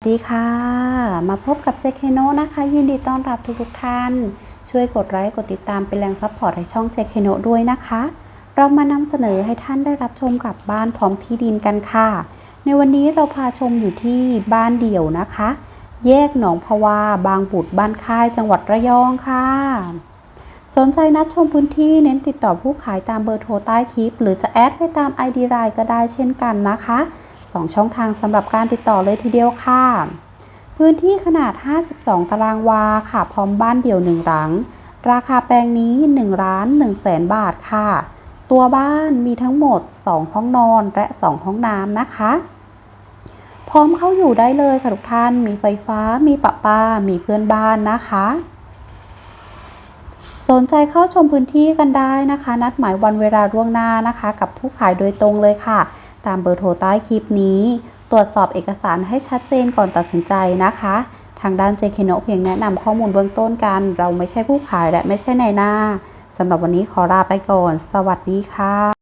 สวัสดีค่ะ มาพบกับเจเคโนนะคะ ยินดีต้อนรับทุกๆท่าน ช่วยกดไลค์กดติดตามเป็นแรงซัพพอร์ตให้ช่องเจเคโนด้วยนะคะ เรามานำเสนอให้ท่านได้รับชมกับบ้านพร้อมที่ดินกันค่ะ ในวันนี้เราพาชมอยู่ที่บ้านเดี่ยวนะคะ แยกหนองพวา บางบุตรบ้านค่ายจังหวัดระยองค่ะ สนใจนัดชมพื้นที่เน้นติดต่อผู้ขายตามเบอร์โทรใต้คลิป หรือจะแอดไปตาม ID ไลน์ก็ได้เช่นกันนะคะ สองช่องทางสำหรับการติดต่อเลยทีเดียวค่ะ พื้นที่ขนาด 52 ตารางวาค่ะ พร้อมบ้านเดี่ยวหนึ่งหลัง ราคาแปลงนี้1ล้าน1แสนบาทค่ะ ตัวบ้านมีทั้งหมด 2 ห้องนอนและ 2 ห้องน้ำนะคะ พร้อมเข้าอยู่ได้เลยค่ะทุกท่าน มีไฟฟ้า มีประปา มีเพื่อนบ้านนะคะ สนใจเข้าชมพื้นที่กันได้นะคะ นัดหมายวันเวลาล่วงหน้านะคะ กับผู้ขายโดยตรงเลยค่ะ ตามเบอร์โทรใต้คลิปนี้ ตรวจสอบเอกสารให้ชัดเจนก่อนตัดสินใจนะคะ ทางด้านเจคโนเพียงแนะนำข้อมูลเบื้องต้นกัน เราไม่ใช่ผู้ขายและไม่ใช่นายหน้าสำหรับวันนี้ขอลาไปก่อน สวัสดีค่ะ